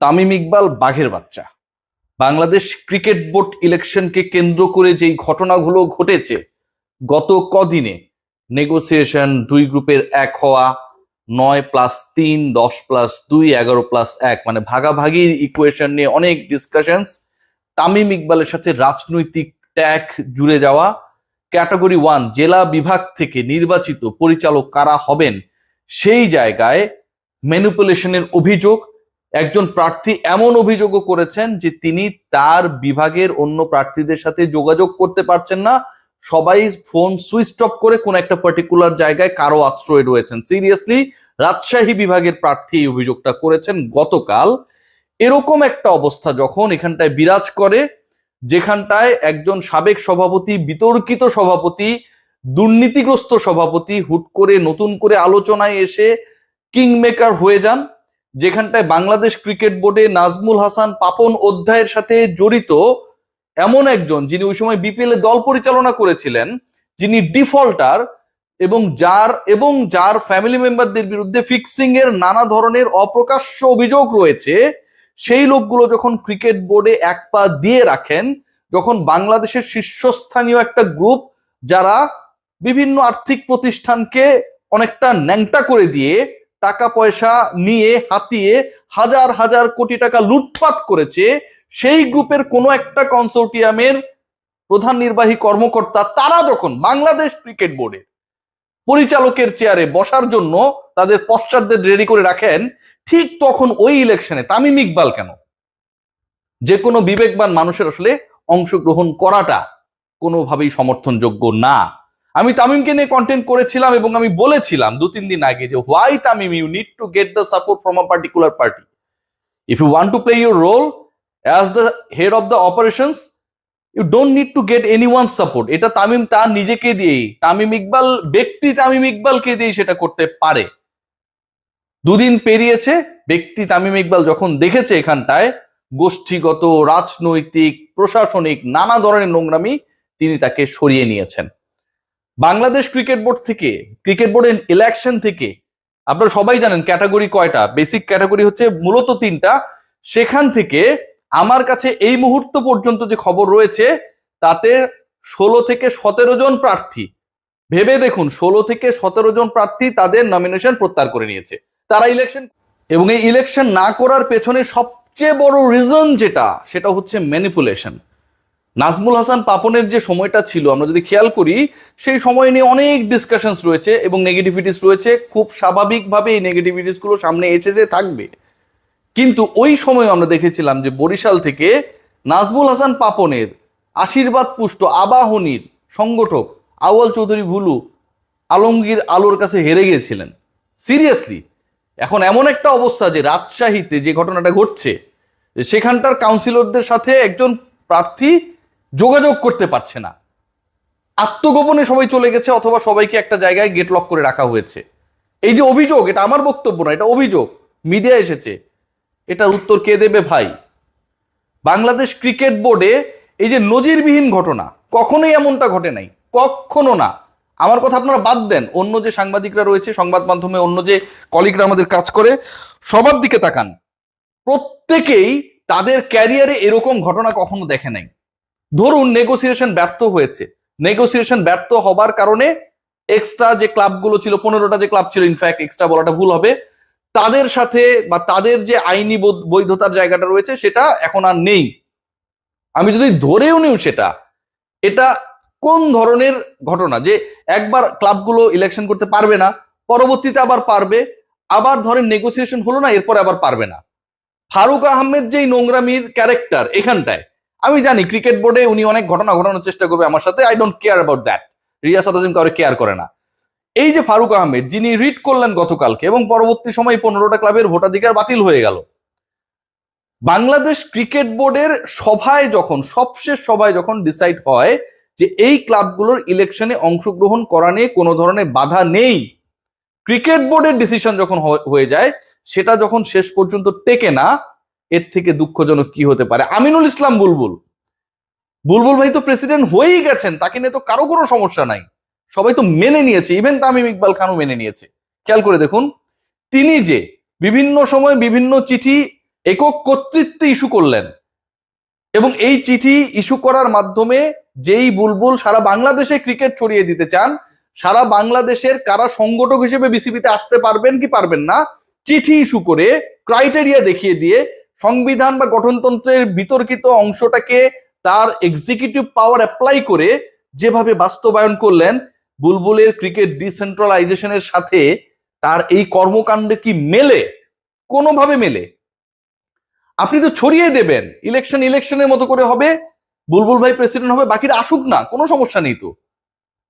তামিম ইকবাল বাঘের বাচ্চা। Bangladesh cricket board ইলেকশনকে কেন্দ্র করে যেই ঘটনাগুলো ঘটেছে, গত কদিনে নেগোসিয়েশন দুই গ্রুপের এক হওয়া, নয় প্লাস তিন, দশ প্লাস দুই, এগারো প্লাস এক মানে ভাগাভাগির ইকুয়েশন নিয়ে অনেক ডিসকাশনস তামিম ইকবালের সাথে রাজনৈতিক ট্যাগ জুড়ে যাওয়া। ক্যাটাগরি ওয়ান জেলা বিভাগ থেকে নির্বাচিত পরিচালক কারা হবেন, সেই জায়গায় ম্যানুপুলেশনের অভিযোগ একজন প্রার্থী এমন অভিযোগও করেছেন যে তিনি তার বিভাগের অন্য প্রার্থীদের সাথে যোগাযোগ করতে পারছেন না। সবাই ফোন সুইচ অফ করে কোন একটা পার্টিকুলার জায়গায় কারও আশ্রয় রয়েছেন। সিরিয়াসলি রাজশাহী বিভাগের প্রার্থী এই অভিযোগটা করেছেন গতকাল। এরকম একটা অবস্থা যখন এখানটায় বিরাজ করে, যেখানটায় একজন সাবেক সভাপতি, বিতর্কিত সভাপতি, দুর্নীতিগ্রস্ত সভাপতি হুট করে নতুন করে আলোচনায় এসে কিংমেকার হয়ে যান। যেখানটায় বাংলাদেশ ক্রিকেট বোর্ডে নাজমুল হাসান পাপন অধ্যায়ের সাথে জড়িত এমন একজন যিনি ওই সময় বিপিএল দল পরিচালনা করেছিলেন, যিনি ডিফল্টার এবং যার এবং যার ফ্যামিলি মেম্বারদের বিরুদ্ধে ফিক্সিং এর নানা ধরনের অপ্রকাশ্য অভিযোগ রয়েছে, সেই লোকগুলো যখন ক্রিকেট বোর্ডে এক পা দিয়ে রাখেন, যখন বাংলাদেশের শীর্ষস্থানীয় একটা গ্রুপ যারা বিভিন্ন আর্থিক প্রতিষ্ঠানকে অনেকটা ন্যাংটা করে দিয়ে টাকা পয়সা নিয়ে, হাতিয়ে হাজার হাজার কোটি টাকা লুটপাট করেছে, সেই গ্রুপের কোনো একটা কনসোর্টিয়ামের প্রধান নির্বাহী কর্মকর্তা তারা যখন বাংলাদেশ ক্রিকেট বোর্ডের পরিচালকের চেয়ারে বসার জন্য তাদের পশ্চাদদের রেডি করে রাখেন, ঠিক তখন ওই ইলেকশনে তামিম ইকবাল কেন? যে কোনো বিবেকবান মানুষের আসলে অংশগ্রহণ করাটা কোনোভাবেই সমর্থনযোগ্য না। আমি তামিমকে নিয়ে কন্টেন্ট করেছিলাম এবং আমি বলেছিলাম দু, তিন দিন আগে যে why Tamim you need to get the support from a particular party if you want to play your role as the head of the operations you don't need to get anyone support এটা তামিম তার নিজেকে দিয়েই, তামিম ইকবাল, ব্যক্তি তামিম ইকবালকে দিয়েই সেটা করতে পারে। দুদিন পেরিয়েছে, ব্যক্তি তামিম ইকবাল যখন দেখেছে এখানটায়, গোষ্ঠীগত, রাজনৈতিক, প্রশাসনিক, নানা ধরনের নোংরামি তিনি তাকে সরিয়ে নিয়েছেন। বাংলাদেশ ক্রিকেট বোর্ড থেকে, ক্রিকেট বোর্ডের ইলেকশন থেকে, আপনারা সবাই জানেন ক্যাটাগরি কয়টা? বেসিক ক্যাটাগরি হচ্ছে মূলত তিনটা। সেখান থেকে আমার কাছে এই মুহূর্ত পর্যন্ত যে খবর রয়েছে, তাতে ষোলো থেকে সতেরো জন প্রার্থী। ভেবে দেখুন, ষোলো থেকে সতেরো জন প্রার্থী তাদের নমিনেশন প্রত্যাহার করে নিয়েছে। তারা ইলেকশন এবং এই ইলেকশন না করার পেছনে সবচেয়ে বড় রিজন যেটা, সেটা হচ্ছে ম্যানিপুলেশন নাজমুল হাসান পাপনের যে সময়টা ছিল, আমরা যদি খেয়াল করি, সেই সময় নিয়ে অনেক ডিসকাশনস রয়েছে এবং নেগেটিভিটিস রয়েছে। খুব স্বাভাবিকভাবে এই নেগেটিভিটিসগুলো সামনে এসে যে থাকবে। কিন্তু ওই সময় আমরা দেখেছিলাম যে বরিশাল থেকে নাজমুল হাসান পাপনের আশীর্বাদ পুষ্ট আবাহনীর সংগঠক আওয়াল চৌধুরী ভুলু আলমগীর আলোর কাছে হেরে গিয়েছিলেন। সিরিয়াসলি এখন এমন একটা অবস্থা যে রাজশাহীতে যে ঘটনাটা ঘটছে সেখানটার কাউন্সিলরদের সাথে একজন প্রার্থী যোগাযোগ করতে পারছে না। আত্মগোপনে সবাই চলে গেছে অথবা সবাইকে একটা জায়গায় গেট লক করে রাখা হয়েছে। এই যে অভিযোগ, এটা আমার বক্তব্য না, এটা অভিযোগ। মিডিয়া এসেছে। এটার উত্তর কে দেবে ভাই? বাংলাদেশ ক্রিকেট বোর্ডে এই যে নজিরবিহীন ঘটনা, কখনোই এমনটা ঘটে নাই, কখনো না। আমার কথা আপনারা বাদ দেন। অন্য যে সাংবাদিকরা রয়েছে, সংবাদ মাধ্যমে অন্য যে কলিগরা আমাদের কাজ করে, সবার দিকে তাকান। প্রত্যেকেই তাদের ক্যারিয়ারে এরকম ঘটনা কখনো দেখে নাই। ধরুন নেগোসিয়েশন ব্যর্থ হয়েছে। নেগোসিয়েশন ব্যর্থ হবার কারণে এক্সট্রা যে ক্লাবগুলো ছিল, পনেরোটা যে ক্লাব ছিল ইনফ্যাক্ট এক্সট্রা বলাটা ভুল হবে, তাদের সাথে বা তাদের যে আইনি বৈধ- বৈধতার জায়গাটা রয়েছে সেটা এখন আর নেই। আমি যদি ধরেও নিউ সেটা, এটা কোন ধরনের ঘটনা? যে একবার ক্লাবগুলো ইলেকশন করতে পারবে না, পরবর্তীতে আবার পারবে, আবার ধরেন নেগোসিয়েশন হলো না, এরপর আবার পারবে না। ফারুক আহমেদ যেই নোংরামির ক্যারেক্টার এখানটায় আমি জানি ক্রিকেট বোর্ডে উনি অনেক ঘটনা ঘটানোর চেষ্টা করবে আমার সাথে I don't care about that Riasad Azim কাউরে কেয়ার করে না। এই যে ফারুক আহমেদ, যিনি রিড করলেন গতকালকে এবং পরবর্তী সময় পনেরোটা ক্লাবের ভোটাধিকার বাতিল হয়ে গেল, বাংলাদেশ ক্রিকেট বোর্ডের সভায় যখন, সবশেষ সভায় যখন ডিসাইড হয় যে এই ক্লাবগুলোর ইলেকশনে অংশগ্রহণ করা নিয়ে কোনো ধরনের বাধা নেই ক্রিকেট বোর্ডের ডিসিশন যখন হয়ে যায়, সেটা যখন শেষ পর্যন্ত টেকে না এর থেকে দুঃখজনক কি হতে পারে? আমিনুল ইসলাম বুলবুল। বুলবুল ভাই তো প্রেসিডেন্ট হয়েই গেছেন, তাকে নিয়ে তো কারও কোনো সমস্যা নাই। সবাই তো মেনে নিয়েছে ইভেন তামিম ইকবাল খানও মেনে নিয়েছে। খেয়াল করে দেখুন, তিনি যে বিভিন্ন সময় বিভিন্ন চিঠি একক কর্তৃত্বে ইস্যু করলেন, এবং এই চিঠি ইস্যু করার মাধ্যমে যেই বুলবুল সারা বাংলাদেশে ক্রিকেট ছড়িয়ে দিতে চান, সারা বাংলাদেশের কারা সংগঠক হিসেবে বিসিবিতে আসতে পারবেন কি পারবেন না, চিঠি ইস্যু করে ক্রাইটেরিয়া দেখিয়ে দিয়ে সংবিধান বা গঠনতন্ত্রের বিতর্কিত অংশটাকে তার এক্সিকিউটিভ পাওয়ার অ্যাপ্লাই করে যেভাবে বাস্তবায়ন করলেন, বুলবুলের ক্রিকেট ডিসেন্ট্রালাইজেশনের সাথে তার এই কর্মকাণ্ডে কি মেলে? কোনোভাবে মেলে? আপনি তো ছড়িয়ে দেবেন ইলেকশন ইলেকশনের মতো করে হবে, বুলবুল ভাই প্রেসিডেন্ট হবে, বাকিরা আসুক না, কোনো সমস্যা নেই তো।